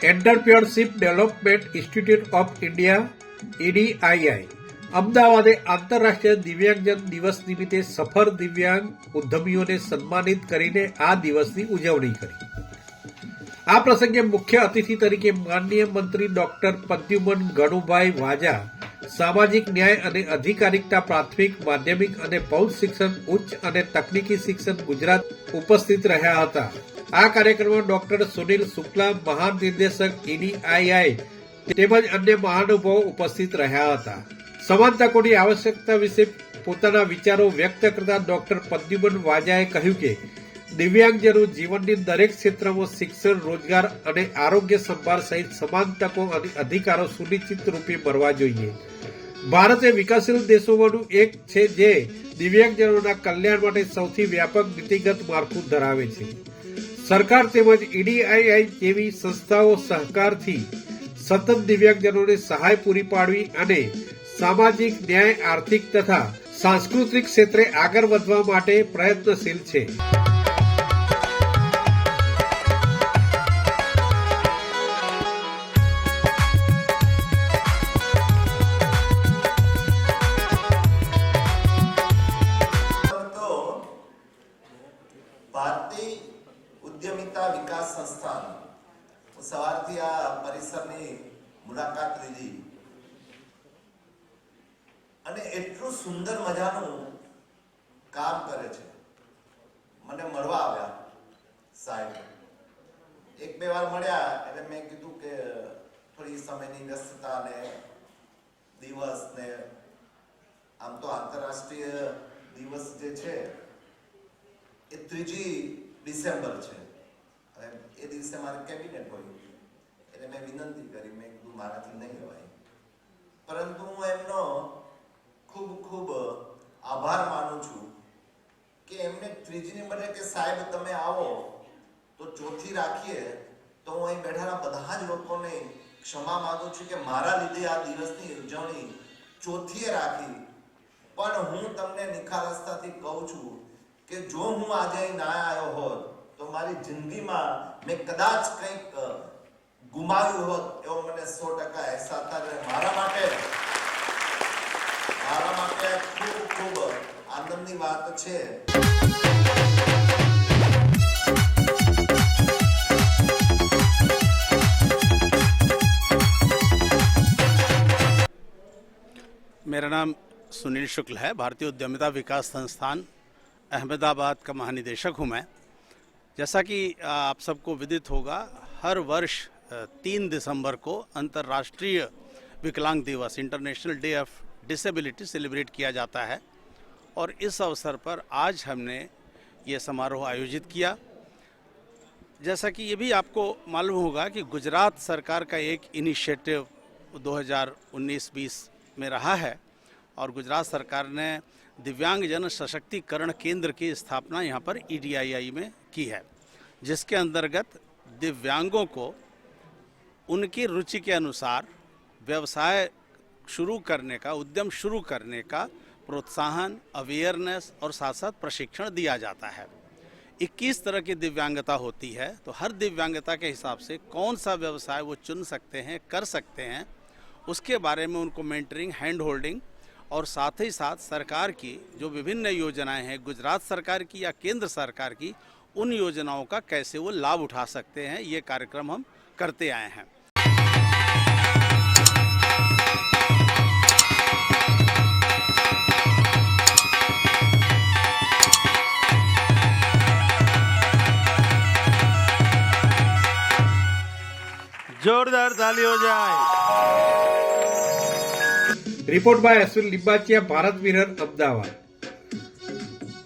Entrepreneurship development institute of India EDII અમદાવાદે આંતરરાષ્ટ્રીય દિવ્યાંગજન દિવસ નિમિત્તે સફળ દિવ્યાંગ ઉદ્યમીઓને સન્માનિત કરીને આ દિવસની ઉજવણી કરી. આ પ્રસંગે મુખ્ય અતિથિ તરીકે માનનીય મંત્રી ડોક્ટર પ્રદ્યુમન ગણુભાઈ વાજા, સામાજિક ન્યાય અને અધિકારિકતા પ્રાથમિક, માધ્યમિક અને પ્રૌઢ શિક્ષણ, ઉચ્ચ અને તકનીકી શિક્ષણ ગુજરાત ઉપસ્થિત રહ્યા હતા. આ કાર્યક્રમમાં ડોક્ટર સુનિલ શુક્લા મહાનિર્દેશક ઈડીઆઈઆઈ તેમજ અન્ય મહાનુભાવો ઉપસ્થિત રહ્યા હતા. સમાન તકોની આવશ્યકતા વિશે પોતાના વિચારો વ્યક્ત કરતા ડોક્ટર પદ્યુમન વાજાએ કહ્યું કે, દિવ્યાંગજનો જીવનની દરેક ક્ષેત્રમાં શિક્ષણ, રોજગાર અને આરોગ્ય સંભાળ સહિત સમાન તકો અને અધિકારો સુનિશ્ચિત રૂપે મળવા જોઈએ. ભારત એ વિકાસશીલ દેશોમાંનું એક છે જે દિવ્યાંગજનોના કલ્યાણ માટે સૌથી વ્યાપક નીતિગત માળખું ધરાવે છે. સરકાર તેમજ ઈડીઆઈઆઈ જેવી સંસ્થાઓ સહકારથી સતત દિવ્યાંગજનોને સહાય પૂરી પાડવી અને સામાજિક, ન્યાય, આર્થિક તથા સાંસ્કૃતિક ક્ષેત્રે આગળ વધવા માટે પ્રયત્નશીલ છે. તો ભારતીય ઉદ્યમિતા વિકાસ સંસ્થાન હું સવારથી આ પરિસરની મુલાકાત લીધી અને એટલું સુંદર મજાનું કામ કરે છે મને મળવા આવ્યા સાહેબ એક બે વાર મળ્યા એટલે મેં કીધું કે થોડી સમયની વ્યસ્તતા ને દિવસ ને આમ તો આંતરરાષ્ટ્રીય દિવસ જે છે એ ત્રીજી ડિસેમ્બર છે. અને એ દિવસે મારે કેબિનેટ હોય. એટલે મેં વિનંતી કરી, મેં કીધું મારાથી નહીં હોય પરંતુ હું એમનો ખૂબ ખૂબ આભાર માનું છું કે એમને ત્રીજીની બદલે કે સાહેબ તમે આવો તો ચોથી રાખીએ તો હું અહીં બેઠેલા બધા જ લોકોને ક્ષમા માંગુ છું કે મારા લીધે આ દિવસની ઉજવણી ચોથીએ રાખી. પણ હું તમને નિખાલસતાથી કહું છું કે જો હું આજે અહીં ના આવ્યો હોત તો મારી જિંદગીમાં મેં કદાચ કંઈક અ, ગુમાવ્યું હોત એવો મને સો ટકા અહેસાસ થાય અને મારા માટે મારા માટે ખૂબ ખૂબ આનંદની વાત છે मेरा नाम सुनील शुक्ल है भारतीय उद्यमिता विकास संस्थान अहमदाबाद का महानिदेशक हूँ मैं। जैसा कि आप सबको विदित होगा, हर वर्ष तीन दिसंबर को अंतर्राष्ट्रीय विकलांग दिवस international day of disability celebrate किया जाता है। और इस अवसर पर आज हमने ये समारोह आयोजित किया। जैसा कि ये भी आपको मालूम होगा कि गुजरात सरकार का एक इनिशिएटिव 2019-20 में रहा है। और गुजरात सरकार ने दिव्यांगजन सशक्तिकरण केंद्र की स्थापना यहाँ पर ई में की है, जिसके अंतर्गत दिव्यांगों को उनकी रुचि के अनुसार व्यवसाय शुरू करने का, उद्यम शुरू करने का प्रोत्साहन अवेयरनेस और साथ साथ प्रशिक्षण दिया जाता है। 21 तरह की दिव्यांगता होती है तो हर दिव्यांगता के हिसाब से कौन सा व्यवसाय वो चुन सकते हैं, कर सकते हैं, उसके बारे में उनको मेंटरिंग हैंड होल्डिंग और साथ ही साथ सरकार की जो विभिन्न योजनाएँ हैं, गुजरात सरकार की या केंद्र सरकार की, उन योजनाओं का कैसे वो लाभ उठा सकते हैं, ये कार्यक्रम हम करते आए हैं। जोरदार ताली हो जाए report by Ashwin Libachiya Bharat Mirror Ahmedabad